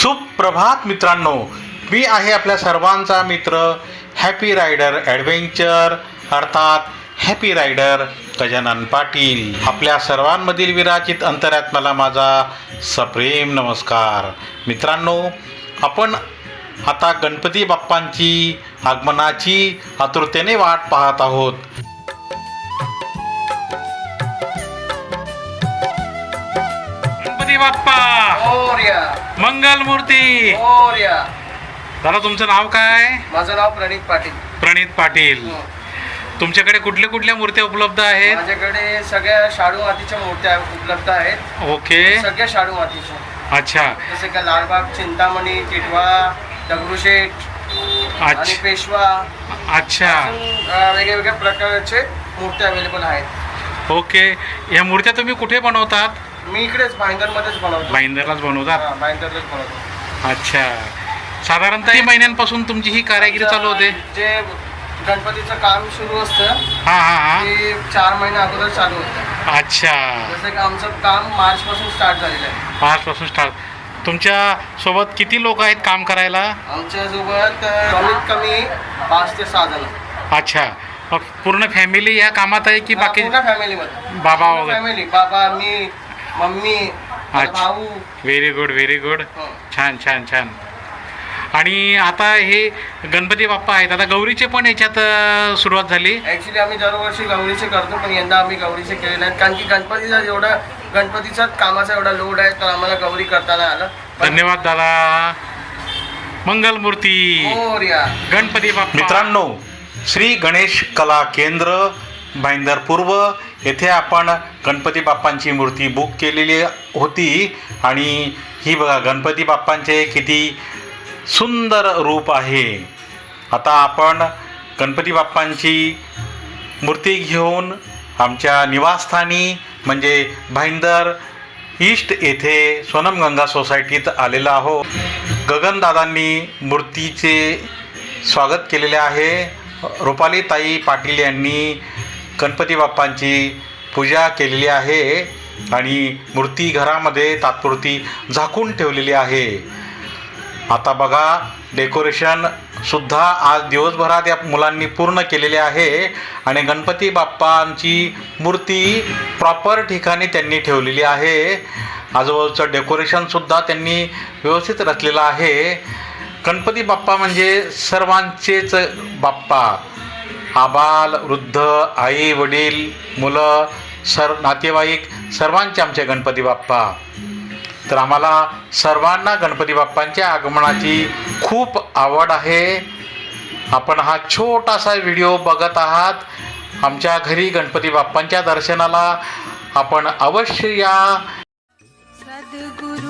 सुप्रभात मित्रांनो. मी आहे आपल्या सर्वांचा मित्र हॅपी रायडर ॲडव्हेंचर अर्थात हॅपी रायडर गजानन पाटील. आपल्या सर्वांमधील विराजित अंतरात्म्याला माझा सप्रेम नमस्कार. मित्रांनो आपण आता गणपती बाप्पांची आगमनाची आतुरतेने वाट पाहत आहोत. गणपती बाप्पा! मोर्या। मंगल मूर्ती मोर्या। दादा तुमचं नाव काय? माझं नाव प्रणित पाटील। प्रणित पाटील। तुमच्याकडे कुठल्या कुठल्या मूर्त्या उपलब्ध आहेत? माझ्याकडे सगळ्या शाडू मातीच्या मूर्त्या उपलब्ध आहेत। ओके। सगळ्या शाडू मातीच्या। अच्छा। जसे का लालबाग चिंतामणी टिटवा दगडूशेठ आणि अच्छा। पेशवा। अच्छा। अजून, अं, वेगवेगळ्या प्रकारचे मूर्त्या अवेलेबल आहेत। ओके। या मूर्त्या तुम्ही कुठे बनवतात? मी इकडेच भाईंदरमध्येच बनवतो. भाईंदरलाच बनवतात हा, भाईंदरलाच बनवतो. अच्छा. साधारणतः किती महिन्यांपासून तुमची ही कारागिरी चालू होते. जे गणपतीचं काम सुरू असतं हा हा हा. ते चार महिने अगोदर चालू होतं. अच्छा. जसं की आमचं काम मार्च पासून स्टार्ट झालेलं आहे. पाचपासून स्टार्ट. तुमच्यासोबत किती लोक आहेत काम करायला? आमच्यासोबत अ, कमीत कमी पाच ते सहा जण. अच्छा. मग पूर्ण फॅमिली या कामात आहे की बाकी फॅमिलीमध्ये. बाबा वगैरे? फॅमिली. बाबा मी मम्मी माझा अच्छा. भाऊ. व्हेरी गुड व्हेरी गुड हं. छान छान छान. आणि आता हे गणपती बाप्पा आहेत. आता गौरीचे पण याच्यात अं, सुरुवात झाली. ऍक्च्युली आम्ही दरवर्षी गौरीचे करतो पण यंदा आम्ही गौरीचे केले नाहीत कारण की गणपतीचा जेवढा गणपतीचा कामाचा एवढा लोड आहे तर आम्हाला गौरी करता नाही आलं. पण धन्यवाद दादा. मंगल मूर्ती मोरया गणपती बाप्पा. मित्रांनो श्री गणेश कला केंद्र भाईंदर पूर्व येथे आपण गणपती बाप्पांची मूर्ती बुक केलेली होती आणि ही बघा गणपती बाप्पांचे किती सुंदर रूप आहे. आता आपण गणपती बाप्पांची मूर्ती घेऊन आमच्या निवासस्थानी म्हणजे भाईंदर ईस्ट येथे सोनमगंगा सोसायटीत आलेलो आहो. गगनदादांनी मूर्तीचे स्वागत केलेले आहे. रुपाली ताई पाटील यांनी गणपती बाप्पांची पूजा केलेली आहे आणि मूर्ती घरामध्ये तात्पुरती झाकून ठेवलेली आहे. आता बघा डेकोरेशन सुद्धा आज दिवसभरात या मुलांनी पूर्ण केलेले आहे आणि गणपती बाप्पांची मूर्ती प्रॉपर ठिकाणी त्यांनी ठेवलेली आहे. आजूबाजूचं डेकोरेशनसुद्धा त्यांनी व्यवस्थित रचलेलं आहे. गणपती बाप्पा म्हणजे सर्वांचेच बाप्पा. आबाल वृद्ध आई वडील मुलं सर नातेवाईक सर्वांचे आमचे गणपती बाप्पा. तर आम्हाला सर्वांना गणपती बाप्पांच्या आगमनाची खूप आवड आहे. आपण हा छोटासा व्हिडिओ बघत आहात. आमच्या घरी गणपती बाप्पांच्या दर्शनाला आपण अवश्य या. सद्गुरु